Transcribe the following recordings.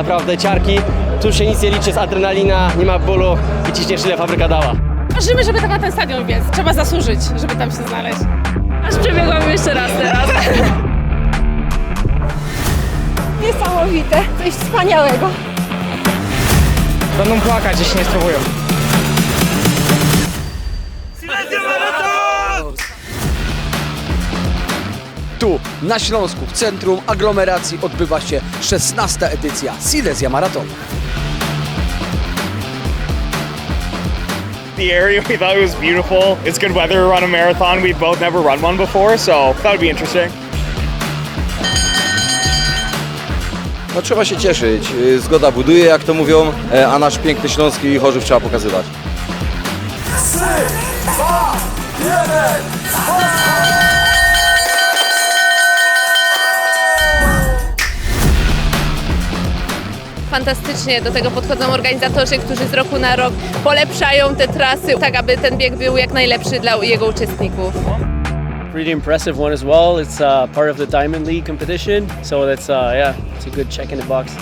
Naprawdę ciarki, tu się nic nie liczy, jest adrenalina, nie ma bólu i ciśniesz ile fabryka dała. Marzymy, żeby tak na ten stadion biec. Trzeba zasłużyć, żeby tam się znaleźć. Aż przebiegłam jeszcze raz teraz. Niesamowite, coś wspaniałego. Będą płakać, jeśli nie spróbują. Tu, na Śląsku, w centrum aglomeracji odbywa się 16. edycja Silesia Maratonu. The area we thought it was beautiful. It's good weather to run a marathon. We've both never run one before, so that would be interesting. No trzeba się cieszyć. Y, Zgoda buduje, jak to mówią, e, a nasz piękny śląski Chorzów trzeba pokazywać. Fantastycznie do tego podchodzą organizatorzy, którzy z roku na rok polepszają te trasy, tak aby ten bieg był jak najlepszy dla jego uczestników. Pretty impressive one as well. It's uh, part of the Diamond League competition, so that's uh, yeah, it's a good check in the box.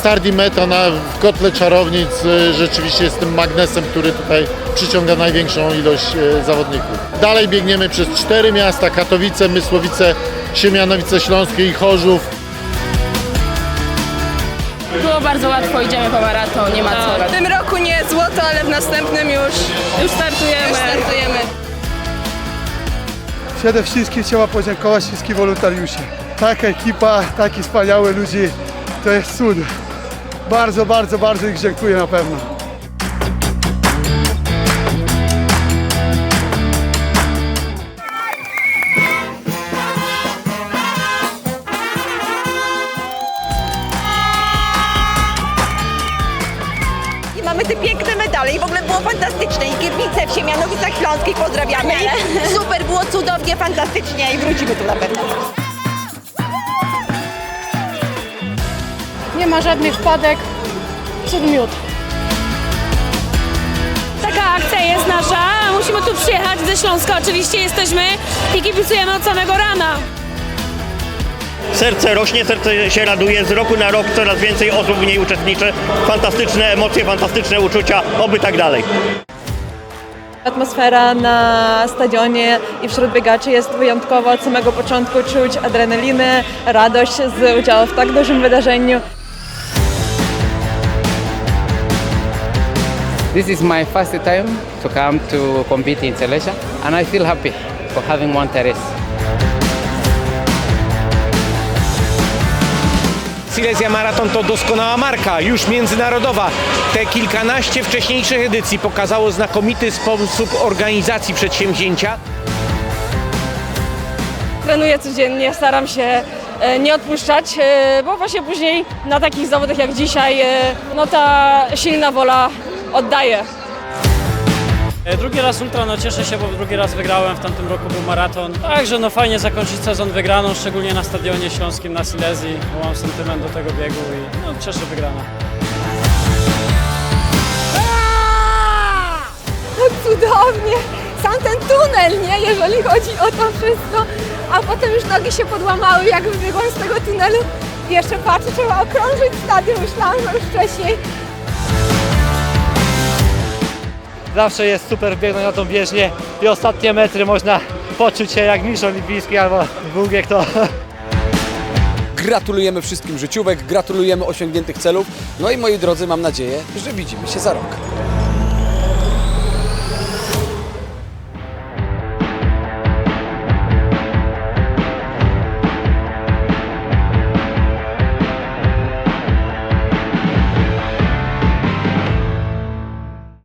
Start i meta na, w kotle czarownic y, rzeczywiście jest tym magnesem, który tutaj przyciąga największą ilość y, zawodników. Dalej biegniemy przez cztery miasta, Katowice, Mysłowice, Siemianowice Śląskie i Chorzów. Było bardzo łatwo, idziemy po maraton, nie ma co. W tym roku nie złoto, ale w następnym już, Już startujemy. startujemy. Przede wszystkim trzeba podziękować wszystkim wolontariuszom. Taka ekipa, taki wspaniały ludzie, to jest cud. Bardzo, bardzo, bardzo ich dziękuję na pewno. I mamy te piękne medale i w ogóle było fantastycznie. I kibice w Siemianowicach Śląskich pozdrawiamy. Super, było cudownie, fantastycznie i wrócimy tu na pewno. Nie ma żadnych wpadek. Przed miód. Taka akcja jest nasza. Musimy tu przyjechać ze Śląska. Oczywiście jesteśmy i kibicujemy od samego rana. Serce rośnie, serce się raduje. Z roku na rok coraz więcej osób w niej uczestniczy. Fantastyczne emocje, fantastyczne uczucia. Oby tak dalej. Atmosfera na stadionie i wśród biegaczy jest wyjątkowa. Od samego początku czuć adrenalinę, radość z udziału w tak dużym wydarzeniu. This is my first time to come to compete in Silesia and I feel happy for having won the race. Silesia Marathon to doskonała marka, już międzynarodowa. Te kilkanaście wcześniejszych edycji pokazało znakomity sposób organizacji przedsięwzięcia. Trenuję codziennie, staram się e, nie odpuszczać, e, bo właśnie później na takich zawodach jak dzisiaj, e, no ta silna wola oddaje. Drugi raz ultra, no cieszę się, bo drugi raz wygrałem, w tamtym roku był maraton. Także no fajnie zakończyć sezon wygraną, szczególnie na stadionie śląskim na Silesii, bo mam sentyment do tego biegu i no cieszę wygrana. Cudownie! Sam ten tunel, nie? Jeżeli chodzi o to wszystko. A potem już nogi się podłamały, jak wybiegłam z tego tunelu. Jeszcze patrzę, trzeba okrążyć stadion. Myślałam, że już wcześniej. Zawsze jest super biegnąć na tą bieżnię i ostatnie metry można poczuć się jak mistrz olimpijski albo długie kto. Gratulujemy wszystkim życiówek, gratulujemy osiągniętych celów. No i moi drodzy, mam nadzieję, że widzimy się za rok.